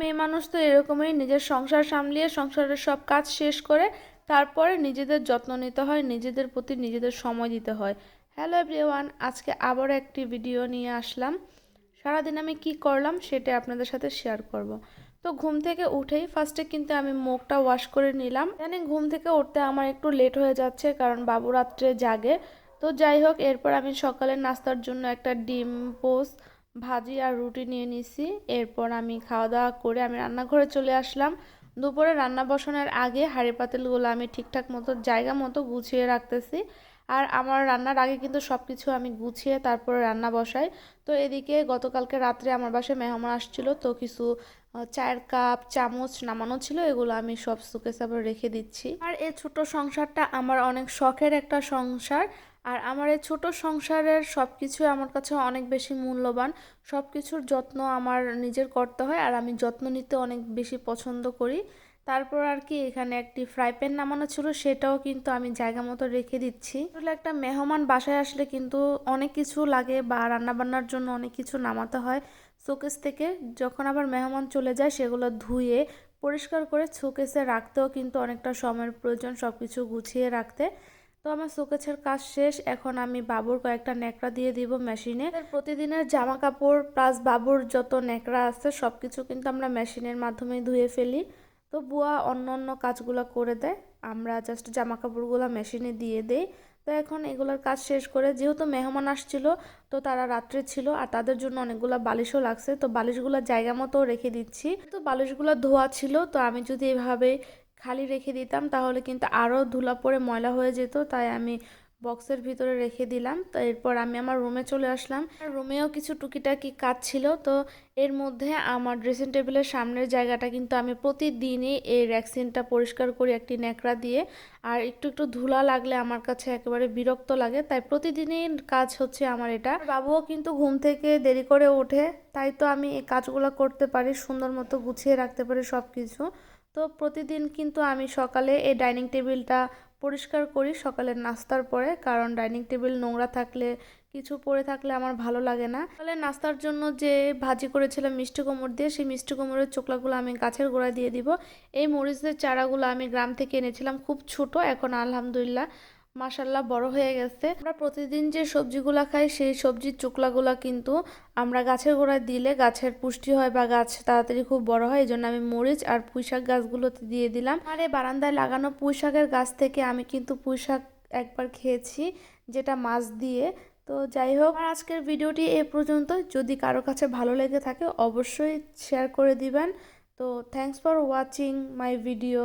মেয়ে মানুষ তো এরকমই নিজের সংসার সামলিয়ে সংসারের সব কাজ শেষ করে তারপরে নিজেদের যত্ন নিতে হয়, নিজেদের প্রতি নিজেদের সময় দিতে হয়। হ্যালো এভরিওয়ান আজকে আবার একটি ভিডিও নিয়ে আসলাম। সারাদিন আমি কি করলাম সেটা আপনাদের সাথে শেয়ার করব। তো ঘুম থেকে উঠেই ফার্স্টে কিন্তু আমি মুখটা ওয়াশ করে নিলাম। জানি ঘুম থেকে উঠতে আমার একটু লেট হয়ে যাচ্ছে কারণ বাবু রাত্রে জাগে। তো যাই হোক, এরপর আমি সকালের নাস্তার জন্য একটা ডিম পোস্ট ভাজি আর রুটি নিয়ে নিছি। এরপর আমি খাওয়া দাওয়া করে আমি রান্নাঘরে চলে আসলাম। দুপুরে রান্না বসানোর আগে হাঁড়ি পাতিলগুলো আমি ঠিকঠাক মতো, জায়গা মতো গুছিয়ে রাখতেছি। আর আমার রান্নার আগে কিন্তু সব কিছু আমি গুছিয়ে তারপরে রান্না বসাই। তো এদিকে গতকালকে রাত্রে আমার বাসায় মেহমান আসছিল। তো কিছু চায়ের কাপ, চামচ নামানো ছিল, এগুলো আমি সব সুকে সাবে রেখে দিচ্ছি। আর এই ছোট সংসারটা আমার অনেক শখের একটা সংসার। আর আমার এই ছোট সংসারের সব কিছু আমার কাছে অনেক বেশি মূল্যবান। সব কিছুর যত্ন আমার নিজের করতে হয় আর আমি যত্ন নিতে অনেক বেশি পছন্দ করি। তারপর আর কি এখানে একটি ফ্রাই প্যান নামানো ছিল, সেটাও কিন্তু আমি জায়গা মতো রেখে দিচ্ছি। আসলে একটা মেহমান বাসায় আসলে কিন্তু অনেক কিছু লাগে বা রান্নাবান্নার জন্য অনেক কিছু নামাতে হয় শোকেস থেকে। যখন আবার মেহমান চলে যায়, সেগুলো ধুয়ে পরিষ্কার করে শোকেসে রাখতেও কিন্তু অনেকটা সময়ের প্রয়োজন সব কিছু গুছিয়ে রাখতে। তো আমার শোকেছের কাজ শেষ। এখন আমি বাবুর কয়েকটা ন্যাকড়া দিয়ে দিব মেশিনে। প্রতিদিনের জামা কাপড় প্লাস বাবুর যত ন্যাকড়া আছে সব কিছু কিন্তু আমরা মেশিনের মাধ্যমে ধুয়ে ফেলি। তো বুয়া অন্য অন্য কাজগুলো করে দেয়। আমরা জাস্ট জামা কাপড়গুলো মেশিনে দিয়ে দেই। তো এখন এগুলোর কাজ শেষ করে, যেহেতু মেহমান আসছিল, তো তারা রাত্রে ছিল আর তাদের জন্য অনেকগুলো বালিশও লাগছে। তো বালিশগুলো জায়গা মতো রেখে দিচ্ছি। তো বালিশগুলো ধোয়া ছিল, তো আমি যদি এভাবে খালি রেখে দিতাম, তাহলে কিন্তু আরও ধুলা পড়ে ময়লা হয়ে যেত, তাই আমি বক্সের ভিতরে রেখে দিলাম। তো এরপর আমি আমার রুমে চলে আসলাম। রুমেও কিছু টুকিটাকি কাজ ছিল, তো এর মধ্যে আমার ড্রেসিং টেবিলের সামনের জায়গাটা কিন্তু আমি প্রতিদিনই এই র্যাক্সিনটা পরিষ্কার করি একটি ন্যাকড়া দিয়ে। আর একটু একটু ধুলা লাগলে আমার কাছে একেবারে বিরক্ত লাগে, তাই প্রতিদিনই কাজ হচ্ছে আমার এটা। বাবুও কিন্তু ঘুম থেকে দেরি করে ওঠে, তাই তো আমি এই কাজগুলো করতে পারি, সুন্দর মতো গুছিয়ে রাখতে পারি সব কিছু তো প্রতিদিন কিন্তু আমি সকালে এই ডাইনিং টেবিলটা পরিষ্কার করি সকালের নাস্তার পরে, কারণ ডাইনিং টেবিল নোংরা থাকলে, কিছু পরে থাকলে আমার ভালো লাগে না। তাহলে নাস্তার জন্য যে ভাজি করেছিলাম মিষ্টি কোমর দিয়ে, সেই মিষ্টি কোমরের চোকলাগুলো আমি গাছের গোড়ায় দিয়ে দিব। এই মরিচদের চারাগুলো আমি গ্রাম থেকে এনেছিলাম, খুব ছোট, এখন আলহামদুলিল্লাহ। মাসাল্লাহ বড় হয়ে গেছে। আমরা প্রতিদিন যে সবজিগুলা খাই, সেই সবজির চোকলাগুলা কিন্তু আমরা গাছের গোড়ায় দিলে গাছের পুষ্টি হয় বা গাছ তাড়াতাড়ি খুব বড় হয়, এই জন্য আমি মরিচ আর পুঁইশাক গাছগুলোতে দিয়ে দিলাম। আর এই বারান্দায় লাগানো পুঁইশাকের গাছ থেকে আমি কিন্তু পুঁইশাক একবার খেয়েছি, যেটা মাছ দিয়ে। তো যাই হোক আর আজকের ভিডিওটি এ পর্যন্ত। যদি কারও কাছে ভালো লেগে থাকে, অবশ্যই শেয়ার করে দিবেন। তো thanks for watching my video